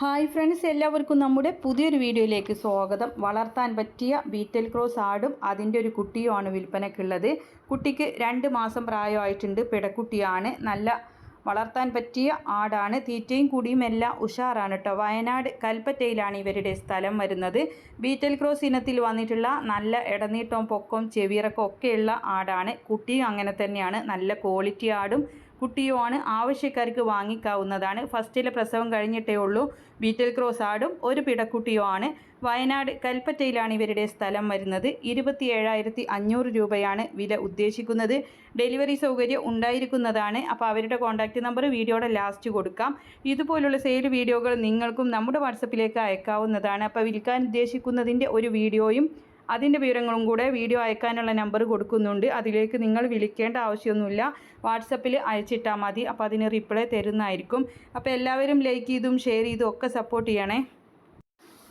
Hi friends എല്ലാവർക്കും നമ്മുടെ പുതിയൊരു വീഡിയോയിലേക്ക് സ്വാഗതം. വളർത്താൻ പറ്റിയ ബീറ്റൽ ക്രോസ് ആടും അതിന്റെ ഒരു കുട്ടിയുമാണ് വിൽപ്പനയ്ക്കുള്ളത് കുട്ടിക്ക് രണ്ട് മാസം പ്രായമായിട്ടുണ്ട്. പിടക്കുട്ടിയാണ്. നല്ല വളർത്താൻ പറ്റിയ ആടാണ്. തീറ്റയും കൂടിയും എല്ലാം ഉഷാറാണ് കേട്ടോ വയനാട് കൽപ്പറ്റയിലാണ് ഇവരുടെ സ്ഥലം വരുന്നത്. ബീറ്റൽ ക്രോസ് ഇനത്തിൽ വന്നിട്ടുള്ള നല്ല ഇടനീട്ടവും പൊക്കവും ചെവിയിറക്കവും ഒക്കെയുള്ള ആടാണ്. കുട്ടിയും അങ്ങനെ തന്നെയാണ്. നല്ല ക്വാളിറ്റി ആടും. കുട്ടിയുമാണ് ആവശ്യക്കാർക്ക് വാങ്ങിക്കാവുന്നതാണ്. ഫസ്റ്റിലെ പ്രസവം കഴിഞ്ഞിട്ടേ ഉള്ളൂ. ബീറ്റൽ ക്രോസ് ആടും ഒരു പിടക്കുട്ടിയോ ആണ് വയനാട് കൽപ്പറ്റയിലാണ് ഇവരുടെ സ്ഥലം വരുന്നത്. ഇരുപത്തി ഏഴായിരത്തി അഞ്ഞൂറ് രൂപയാണ് വില ഉദ്ദേശിക്കുന്നത്. ഡെലിവറി സൗകര്യം ഉണ്ടായിരിക്കുന്നതാണ്. അപ്പോൾ അവരുടെ കോൺടാക്റ്റ് നമ്പർ വീഡിയോയുടെ ലാസ്റ്റ് കൊടുക്കാം. ഇതുപോലുള്ള സെയിൽ വീഡിയോകൾ നിങ്ങൾക്കും നമ്മുടെ വാട്സപ്പിലേക്ക് അയക്കാവുന്നതാണ്. അപ്പോൾ വിൽക്കാൻ ഉദ്ദേശിക്കുന്നതിന്റെ ഒരു വീഡിയോയും അതിന്റെ വിവരങ്ങളും കൂടെ വീഡിയോ അയക്കാനുള്ള നമ്പർ കൊടുക്കുന്നുണ്ട്. അതിലേക്ക് നിങ്ങൾ വിളിക്കേണ്ട ആവശ്യമൊന്നുമില്ല. വാട്സപ്പിൽ അയച്ചിട്ടാൽ മതി. അപ്പോൾ അതിന് റിപ്ലൈ തരുന്നതായിരിക്കും. അപ്പോൾ എല്ലാവരും ലൈക്ക് ചെയ്തും ഷെയർ ചെയ്തും ഒക്കെ സപ്പോർട്ട് ചെയ്യണേ.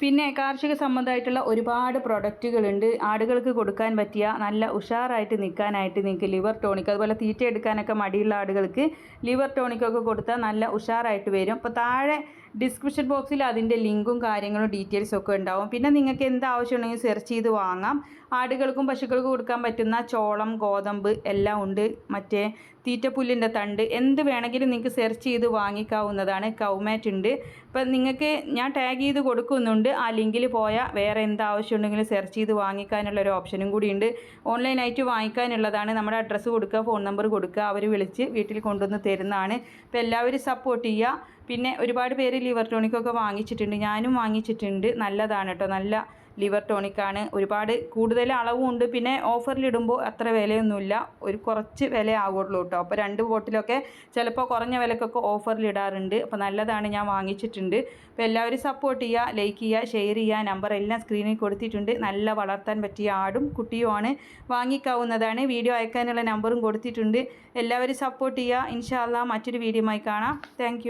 പിന്നെ കാർഷിക സംബന്ധമായിട്ടുള്ള ഒരുപാട് പ്രൊഡക്റ്റുകളുണ്ട്. ആടുകൾക്ക് കൊടുക്കാൻ പറ്റിയ നല്ല ഉഷാറായിട്ട് നിൽക്കാനായിട്ട് നിങ്ങൾക്ക് ലിവർ ടോണിക് അതുപോലെ തീറ്റ എടുക്കാനൊക്കെ മടിയുള്ള ആടുകൾക്ക് ലിവർ ടോണിക്കൊക്കെ കൊടുത്താൽ നല്ല ഉഷാറായിട്ട് വരും. അപ്പോൾ താഴെ ഡിസ്ക്രിപ്ഷൻ ബോക്സിൽ അതിന്റെ ലിങ്കും കാര്യങ്ങളും ഡീറ്റെയിൽസും ഒക്കെ ഉണ്ടാവും. പിന്നെ നിങ്ങൾക്ക് എന്ത് ആവശ്യമുണ്ടെങ്കിൽ സെർച്ച് ചെയ്ത് വാങ്ങാം. ആടുകൾക്കും പശുക്കൾക്കും കൊടുക്കാൻ പറ്റുന്ന ചോളം ഗോതമ്പ് എല്ലാം ഉണ്ട്. മറ്റേ തീറ്റപ്പുല്ലിന്റെ തണ്ട് എന്ത് വേണമെങ്കിലും നിങ്ങൾക്ക് സെർച്ച് ചെയ്ത് വാങ്ങിക്കാവുന്നതാണ്. കൗമാറ്റ് ഉണ്ട്. അപ്പം നിങ്ങൾക്ക് ഞാൻ ടാഗ് ചെയ്ത് കൊടുക്കുന്നുണ്ട്. ആ ലിങ്കിൽ പോയാൽ വേറെ എന്ത് ആവശ്യമുണ്ടെങ്കിലും സെർച്ച് ചെയ്ത് വാങ്ങിക്കാനുള്ള ഒരു ഓപ്ഷനും കൂടിയുണ്ട് ഓൺലൈനായിട്ട് വാങ്ങിക്കാനുള്ളതാണ്. നമ്മുടെ അഡ്രസ്സ് കൊടുക്കുക ഫോൺ നമ്പർ കൊടുക്കുക. അവർ വിളിച്ച് വീട്ടിൽ കൊണ്ടുവന്ന് തരുന്നതാണ്. അപ്പോൾ എല്ലാവരും സപ്പോർട്ട് ചെയ്യുക. പിന്നെ ഒരുപാട് പേര് ലിവർ ടോണിക്കൊക്കെ വാങ്ങിച്ചിട്ടുണ്ട്. ഞാനും വാങ്ങിച്ചിട്ടുണ്ട്. നല്ലതാണ് കേട്ടോ നല്ല ലിവർ ടോണിക്കാണ്. ഒരുപാട് കൂടുതൽ അളവും ഉണ്ട് പിന്നെ ഓഫറിലിടുമ്പോൾ അത്ര വിലയൊന്നുമില്ല. ഒരു കുറച്ച് വില ആവുള്ളൂ കേട്ടോ അപ്പോൾ രണ്ട് ബോട്ടിലൊക്കെ ചിലപ്പോൾ കുറഞ്ഞ വിലക്കൊക്കെ ഓഫറിലിടാറുണ്ട്. അപ്പോൾ നല്ലതാണ്. ഞാൻ വാങ്ങിച്ചിട്ടുണ്ട്. അപ്പോൾ എല്ലാവരും സപ്പോർട്ട് ചെയ്യുക ലൈക്ക് ചെയ്യുക ഷെയർ ചെയ്യുക. നമ്പർ എല്ലാം സ്ക്രീനിൽ കൊടുത്തിട്ടുണ്ട്. നല്ല വളർത്താൻ പറ്റിയ ആടും കുട്ടിയുമാണ് വാങ്ങിക്കാവുന്നതാണ്. വീഡിയോ അയക്കാനുള്ള നമ്പറും കൊടുത്തിട്ടുണ്ട്. എല്ലാവരും സപ്പോർട്ട് ചെയ്യുക. ഇൻഷാല്ല മറ്റൊരു വീഡിയോ കാണാം. താങ്ക്